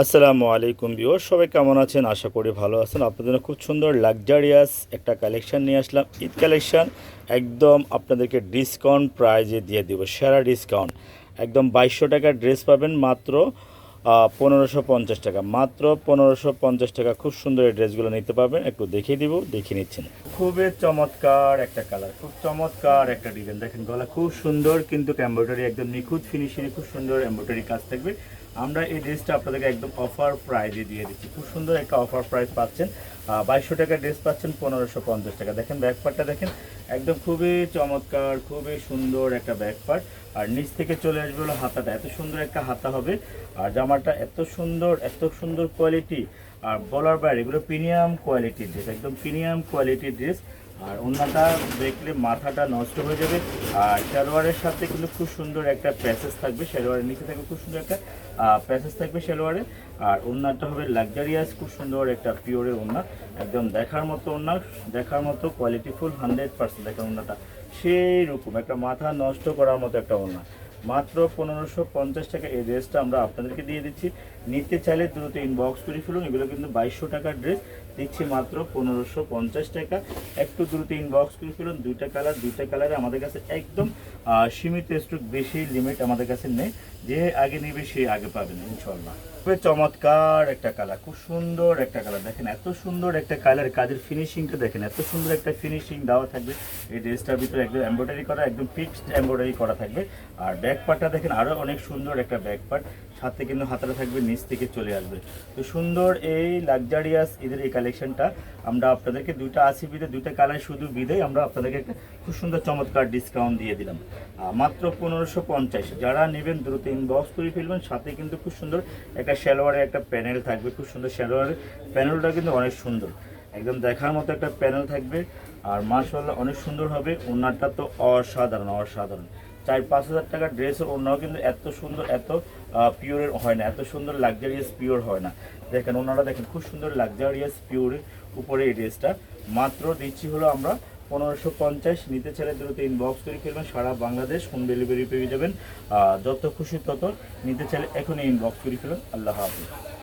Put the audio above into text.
আসসালামু আলাইকুম বিওর সবাই কেমন আছেন? আশা করি ভালো আছেন। আপনাদের খুব সুন্দর লাক্সারিয়াস একটা কালেকশান নিয়ে আসলাম। ঈদ কালেকশান একদম আপনাদেরকে ডিসকাউন্ট প্রাইজে দিয়ে দিব, সেরা ডিসকাউন্ট একদম বাইশশো টাকার ড্রেস পাবেন মাত্র পনেরোশো পঞ্চাশ টাকা। মাত্র পনেরোশো পঞ্চাশ টাকা খুব সুন্দর এই ড্রেসগুলো নিতে পারবেন। একটু দেখিয়ে দিব, দেখিয়ে নিচ্ছেন। খুবই চমৎকার একটা কালার খুব চমৎকার একটা ডিজাইন দেখেন, গলা খুব সুন্দর, কিন্তু এম্ব্রয়ডারি একদম নিখুঁত ফিনিশিং খুব সুন্দর এম্ব্রয়ডারি কাজ থাকবে। আমরা এই ড্রেসটা আপনাদেরকে একদম অফার প্রাইজে দিয়ে দিচ্ছি। খুব সুন্দর একটা অফার প্রাইস পাচ্ছেন। বাইশশো টাকা ড্রেস পাচ্ছেন পনেরোশো পঞ্চাশ টাকা। দেখেন ব্যাকপার্টটা দেখেন, একদম খুবই চমৎকার, খুবই সুন্দর একটা ব্যাকপার্ট আর নিচ থেকে চলে আসবে হলো হাতাটা, এত সুন্দর একটা হাতা হবে। আর জামাটা এত সুন্দর এত সুন্দর কোয়ালিটি আর বলার বাইরে, এগুলো প্রিমিয়াম কোয়ালিটির ড্রেস একদম প্রিমিয়াম কোয়ালিটির ড্রেস আর ওনাটা দেখলে মাথাটা নষ্ট হয়ে যাবে। আর সালোয়ারের সাথে কিন্তু খুব সুন্দর একটা প্যাসেজ থাকবে। সালোয়ারের নিচে থাকবে খুব সুন্দর একটা প্যাসেজ থাকবে সালোয়ারে। আর ওনাটা হবে লাক্সারিয়াস খুব সুন্দর একটা পিওরের ওনা। একদম দেখার মতো ওনা, দেখার মতো কোয়ালিটিফুল হান্ড্রেড পার্সেন্ট দেখেন ওনাটা। সেই রকম একটা মাথা নষ্ট করার মতো একটা ওনা। মাত্র পনেরোশো পঞ্চাশ টাকা এই ড্রেসটা আমরা আপনাদেরকে দিয়ে দিচ্ছি। নিতে চাইলে দ্রুত ইনবক্স করে ফেলুন। এগুলো কিন্তু বাইশশো টাকার ড্রেস দিচ্ছি মাত্র পনেরোশো পঞ্চাশ টাকা। একটু দ্রুত ইনবক্স করে ফেলুন, দুইটা কালার দুইটা কালারে আমাদের কাছে একদম সীমিত স্টক বেশি লিমিট আমাদের কাছে নেই। যে আগে নেবে সে আগে পাবেন ইনশাল্লাহ খুবই চমৎকার একটা কালার খুব সুন্দর একটা কালার দেখেন এত সুন্দর একটা কালার কাজের ফিনিশিংটা দেখেন, এত সুন্দর একটা ফিনিশিং দেওয়া থাকবে। এই ড্রেসটার ভিতরে একদম এমব্রয়ডারি করা, একদম ফিক্সড এমব্রয়ডারি করা থাকবে। আর ব্যাক পার্টটা দেখেন আরও অনেক সুন্দর একটা ব্যাক পার্ট সাথে কিন্তু হাতাটা থাকবে, নিচ থেকে চলে আসবে। তো সুন্দর এই লাক্সারিয়াস এদের এই কালেকশনটা আমরা আপনাদেরকে দুইটা আশি বিদে দুইটা কালার শুধু বিদে আমরা আপনাদেরকে একটা খুব সুন্দর চমৎকার ডিসকাউন্ট দিয়ে দিলাম। মাত্র পনেরোশো পঞ্চাশ। যারা নেবেন, দ্রুত ইনবক্স করে ফেলবেন। সাথে কিন্তু খুব সুন্দর একটা সালোয়ারের একটা প্যানেল থাকবে। খুব সুন্দর সালোয়ারের প্যানেলটা কিন্তু অনেক সুন্দর। একদম দেখার মতো একটা প্যানেল থাকবে। আর মার্শাল্লাহ অনেক সুন্দর হবে। ওনারটা তো অসাধারণ অসাধারণ। চার পাঁচ হাজার টাকার ড্রেসের ওনাও কিন্তু এত সুন্দর, এত পিওরের হয় না, এত সুন্দর লাক্সারিয়াস পিওর হয় না। দেখেন ওনারা দেখেন, খুব সুন্দর লাক্সারিয়াস পিওরের উপরে এই ড্রেসটা। মাত্র দিচ্ছি হলো আমরা পনেরোশো পঞ্চাশ। নিতে চাইলে দ্রুত ইনবক্স তৈরি ফেলবেন সারা বাংলাদেশ হোম ডেলিভারি পেয়ে যাবেন। যত খুশি তত নিতে চাইলে এখনই ইনবক্স তৈরি ফেলুন আল্লাহ হাফিজ।